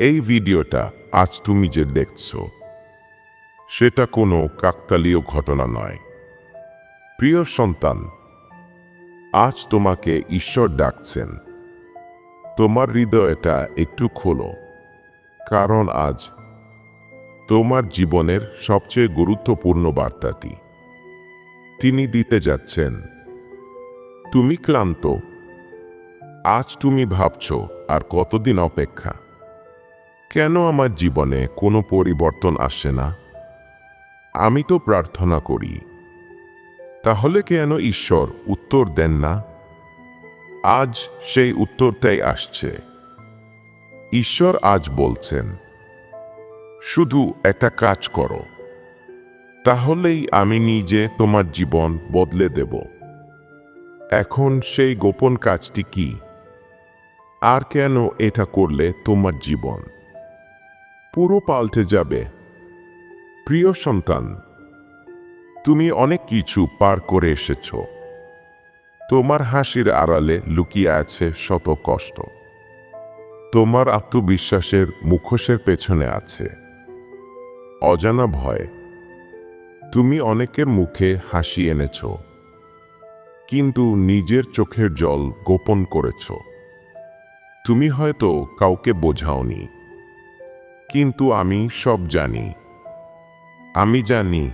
এই ভিডিওটা আজ তুমি যে দেখছ, সেটা কোনো কাকতালীয় ঘটনা নয়। প্রিয় সন্তান, আজ তোমাকে ঈশ্বর ডাকছেন। তোমার হৃদয়টা একটু খোলো, কারণ আজ তোমার জীবনের সবচেয়ে গুরুত্বপূর্ণ বার্তাটি। তিনি দিতে যাচ্ছেন, তুমি ক্লান্ত, আজ তুমি ভাবছ আর কতদিন অপেক্ষা? কেন আমার জীবনে কোনো পরিবর্তন আসে না? আমি তো প্রার্থনা করি। তাহলে কেন ঈশ্বর উত্তর দেন না? আজ সেই উত্তরটাই আসছে। ঈশ্বর আজ বলছেন, শুধু একটা কাজ করো। তাহলেই আমি নিজে তোমার জীবন বদলে দেব। এখন সেই গোপন কাজটি কি? আর কেন এটা করলে তোমার জীবন? পুরো পাল্টে যাবে। প্রিয় সন্তান, তুমি অনেক কিছু পার করে এসেছ। তোমার হাসির আড়ালে লুকিয়ে আছে শত কষ্ট। তোমার আত্মবিশ্বাসের মুখোশের পেছনে আছে। অজানা ভয়। তুমি অনেকের মুখে হাসি এনেছ। কিন্তু নিজের চোখের জল গোপন করেছ। তুমি হয়তো কাউকে বোঝাওনি। কিন্তু আমি সব জানি। আমি জানি,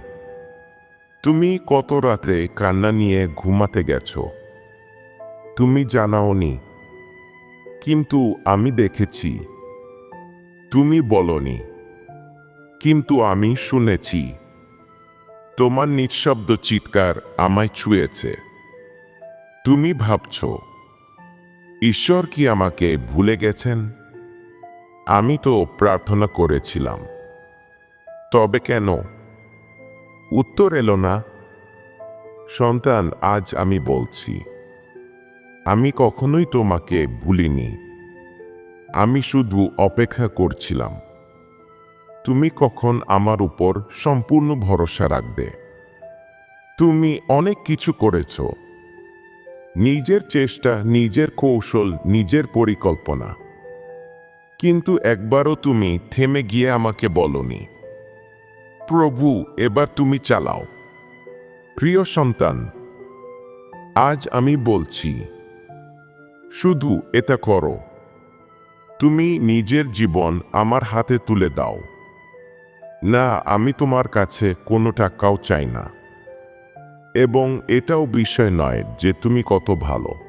তুমি কত রাতে কান্না নিয়ে ঘুমাতে গেছো। তুমি জানাওনি, কিন্তু আমি দেখেছি। তুমি বলনি, কিন্তু আমি শুনেছি। তোমার নিঃশব্দ চিৎকার আমায় ছুঁয়েছে। তুমি ভাবছ, ঈশ্বর কি আমাকে ভুলে গেছেন? আমি তো প্রার্থনা করেছিলাম। তবে কেন? উত্তর এলো না। সন্তান, আজ আমি বলছি, আমি কখনোই তোমাকে ভুলিনি। আমি শুধু অপেক্ষা করছিলাম, তুমি কখন আমার উপর সম্পূর্ণ ভরসা রাখবে? তুমি অনেক কিছু করেছ। নিজের চেষ্টা, নিজের কৌশল, নিজের পরিকল্পনা। কিন্তু একবারও তুমি থেমে গিয়ে আমাকে বলনি। প্রভু, এবার তুমি চালাও। প্রিয় সন্তান, আজ আমি বলছি, শুধু এটা করো। তুমি নিজের জীবন আমার হাতে তুলে দাও। না, আমি তোমার কাছে কোনো টাকাও চাই না। এবং এটাও বিষয় নয় যে তুমি কত ভালো।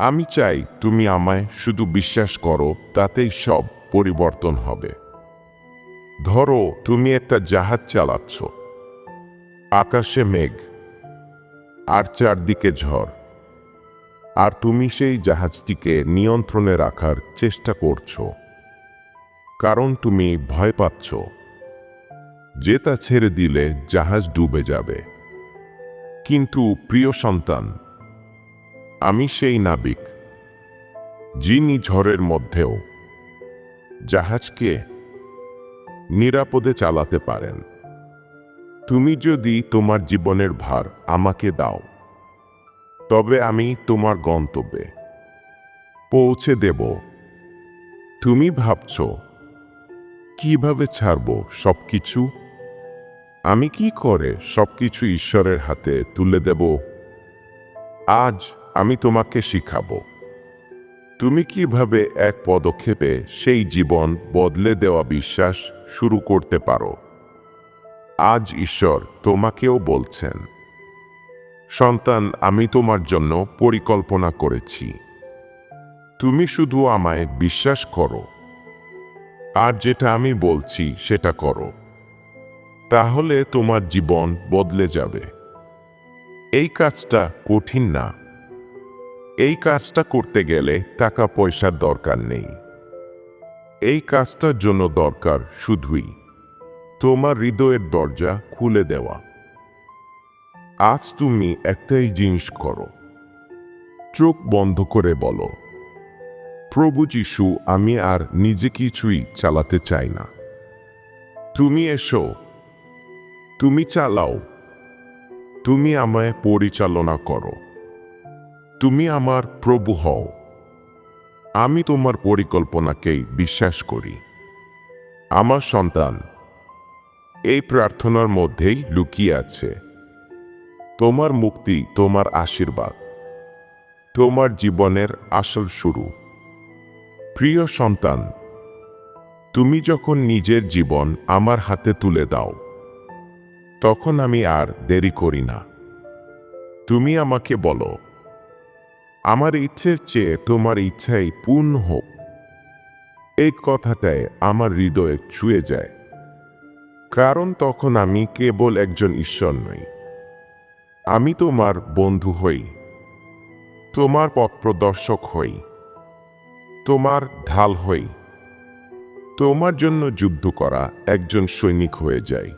আমি চাই তুমি আমায় শুধু বিশ্বাস করো, তাতেই সব পরিবর্তন হবে। ধরো, তুমি একটা জাহাজ চালাচ্ছ। আকাশে মেঘ, আর চারদিকে ঝড়। আর তুমি সেই জাহাজটিকে নিয়ন্ত্রণে রাখার চেষ্টা করছ। কারণ তুমি ভয় পাচ্ছ। যে তা ছেড়ে দিলে জাহাজ ডুবে যাবে। কিন্তু প্রিয় সন্তান আমি সেই নাবিক, যিনি ঝড়ের মধ্যেও জাহাজকে নিরাপদে চালাতে পারেন। তুমি যদি তোমার জীবনের ভার আমাকে দাও, তবে আমি তোমার গন্তব্যে পৌঁছে দেব। তুমি ভাবছ, কীভাবে ছাড়ব সব কিছু আমি কি করে সব কিছু ঈশ্বরের হাতে তুলে দেব? আজ আমি তোমাকে শিখাবো। তুমি কীভাবে এক পদক্ষেপে সেই জীবন বদলে দেওয়া বিশ্বাস শুরু করতে পারো? আজ ঈশ্বর তোমাকেও বলছেন, সন্তান, আমি তোমার জন্য পরিকল্পনা করেছি। তুমি শুধু আমায় বিশ্বাস করো। আর যেটা আমি বলছি, সেটা করো। তাহলে তোমার জীবন বদলে যাবে। এই কাজটা কঠিন না। এই কাজটা করতে গেলে টাকা পয়সার দরকার নেই। এই কাজটার জন্য দরকার শুধুই তোমার হৃদয়ের দরজা খুলে দেওয়া। আজ তুমি একটাই জিনিস করো। চোখ বন্ধ করে বলো, প্রভু যিশু, আমি আর নিজে কিছুই চালাতে চাই না। তুমি এসো, তুমি চালাও, তুমি আমায় পরিচালনা করো। তুমি আমার প্রভু হও। আমি তোমার পরিকল্পনাকেই বিশ্বাস করি। আমার সন্তান, এই প্রার্থনার মধ্যেই লুকিয়ে আছে। তোমার মুক্তি, তোমার আশীর্বাদ, তোমার জীবনের আসল শুরু। প্রিয় সন্তান, তুমি যখন নিজের জীবন আমার হাতে তুলে দাও, তখন আমি আর দেরি করি না। তুমি আমাকে বলো আমার ইচ্ছের চেয়ে তোমার ইচ্ছাই পূর্ণ হোক। এই কথাটায় আমার হৃদয়ে ছুঁয়ে যায়। কারণ তখন আমি কেবল একজন ঈশ্বর নই। আমি তোমার বন্ধু হই। তোমার পথ প্রদর্শক হই। তোমার ঢাল হই। তোমার জন্য যুদ্ধ করা একজন সৈনিক হয়ে যায়।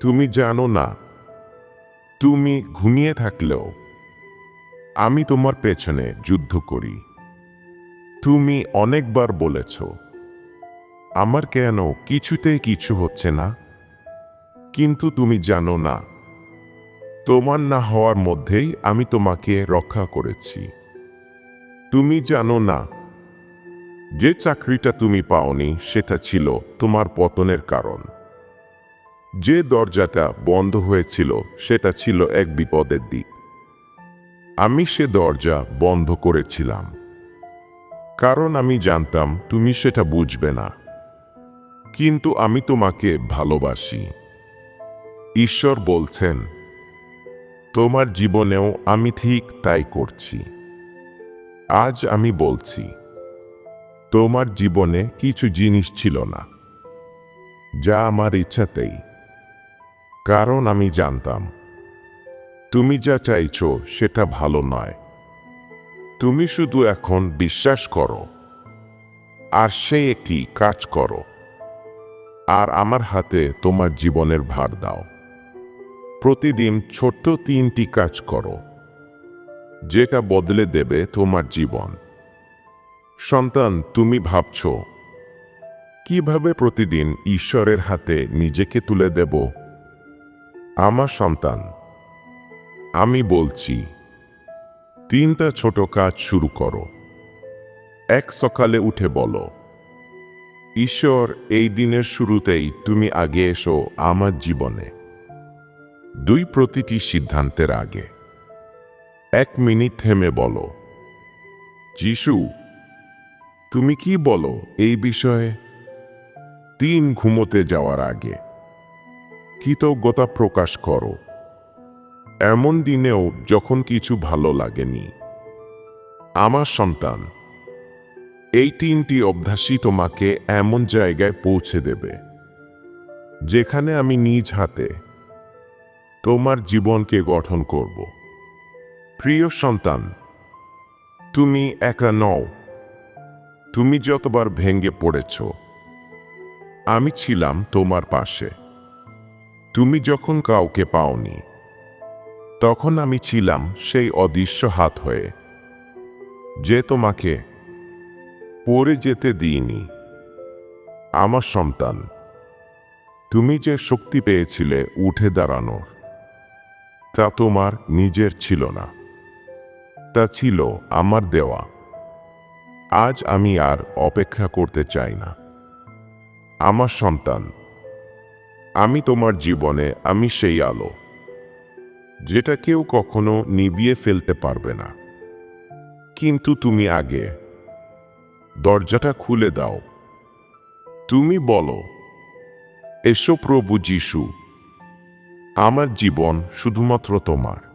তুমি জানো না। তুমি ঘুমিয়ে থাকলেও আমি তোমার পেছনে যুদ্ধ করি। তুমি অনেকবার বলেছ, আমার কেন কিছুতেই কিছু হচ্ছে না? কিন্তু তুমি জানো না, তোমার না হওয়ার মধ্যেই আমি তোমাকে রক্ষা করেছি। তুমি জানো না, যে চাকরিটা তুমি পাওনি সেটা ছিল তোমার পতনের কারণ। যে দরজাটা বন্ধ হয়েছিল সেটা ছিল এক বিপদের দিক। আমি সে দরজা বন্ধ করেছিলাম। কারণ আমি জানতাম তুমি সেটা বুঝবে না। কিন্তু আমি তোমাকে ভালোবাসি। ঈশ্বর বলছেন, তোমার জীবনেও আমি ঠিক তাই করছি। আজ আমি বলছি, তোমার জীবনে কিছু জিনিস ছিল না, যা আমার ইচ্ছাতেই। কারণ আমি জানতাম তুমি যা চাইছো সেটা ভালো নয়। তুমি শুধু এখন বিশ্বাস করো। আর সে একটি কাজ করো। আর আমার হাতে তোমার জীবনের ভার দাও। প্রতিদিন ছোট্ট তিনটি কাজ করো। যেটা বদলে দেবে তোমার জীবন। সন্তান, তুমি ভাবছ, কীভাবে প্রতিদিন ঈশ্বরের হাতে নিজেকে তুলে দেব? আমার সন্তান আমি বলছি, তিনটা ছোট কাজ শুরু করো। এক সকালে উঠে বলো, ঈশ্বর, এই দিনের শুরুতেই তুমি আগে এসো আমার জীবনে। দুই প্রতিটি সিদ্ধান্তের আগে। এক মিনিট থেমে বলো, যিশু, তুমি কি বলো এই বিষয়ে? তিন ঘুমোতে যাওয়ার আগে, কৃতজ্ঞতা প্রকাশ করো। এমন দিনেও যখন কিছু ভালো লাগেনি। আমার সন্তান, এই তিনটি অভ্যাসই তোমাকে এমন জায়গায় পৌঁছে দেবে, যেখানে আমি নিজ হাতে তোমার জীবনকে গঠন করব। প্রিয় সন্তান, তুমি একা নও। তুমি যতবার ভেঙে পড়েছ, আমি ছিলাম তোমার পাশে। তুমি যখন কাউকে পাওনি তখন আমি ছিলাম সেই অদৃশ্য হাত হয়ে। যে তোমাকে পড়ে যেতে দিইনি, আমার সন্তান, তুমি যে শক্তি পেয়েছিলে উঠে দাঁড়ানোর, তা তোমার নিজের ছিল না, তা ছিল আমার দেওয়া। আজ আমি আর অপেক্ষা করতে চাই না। আমার সন্তান, আমি তোমার জীবনে আমি সেই আলো। যেটা কেউ কখনো নিভিয়ে ফেলতে পারবে না। কিন্তু তুমি আগে, দরজাটা খুলে দাও। তুমি বলো, এসো প্রভু যিশু, আমার জীবন শুধুমাত্র তোমার।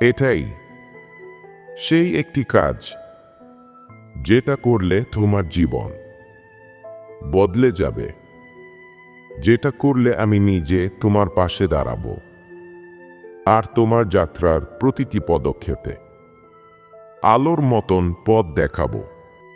এটাই সেই একটি কাজ, যেটা করলে তোমার জীবন বদলে যাবে। যেটা করলে আমি নিজে তোমার পাশে দাঁড়াবো। আর তোমার যাত্রার প্রতিটি পদক্ষেপে। আলোর মতন পথ দেখাবো।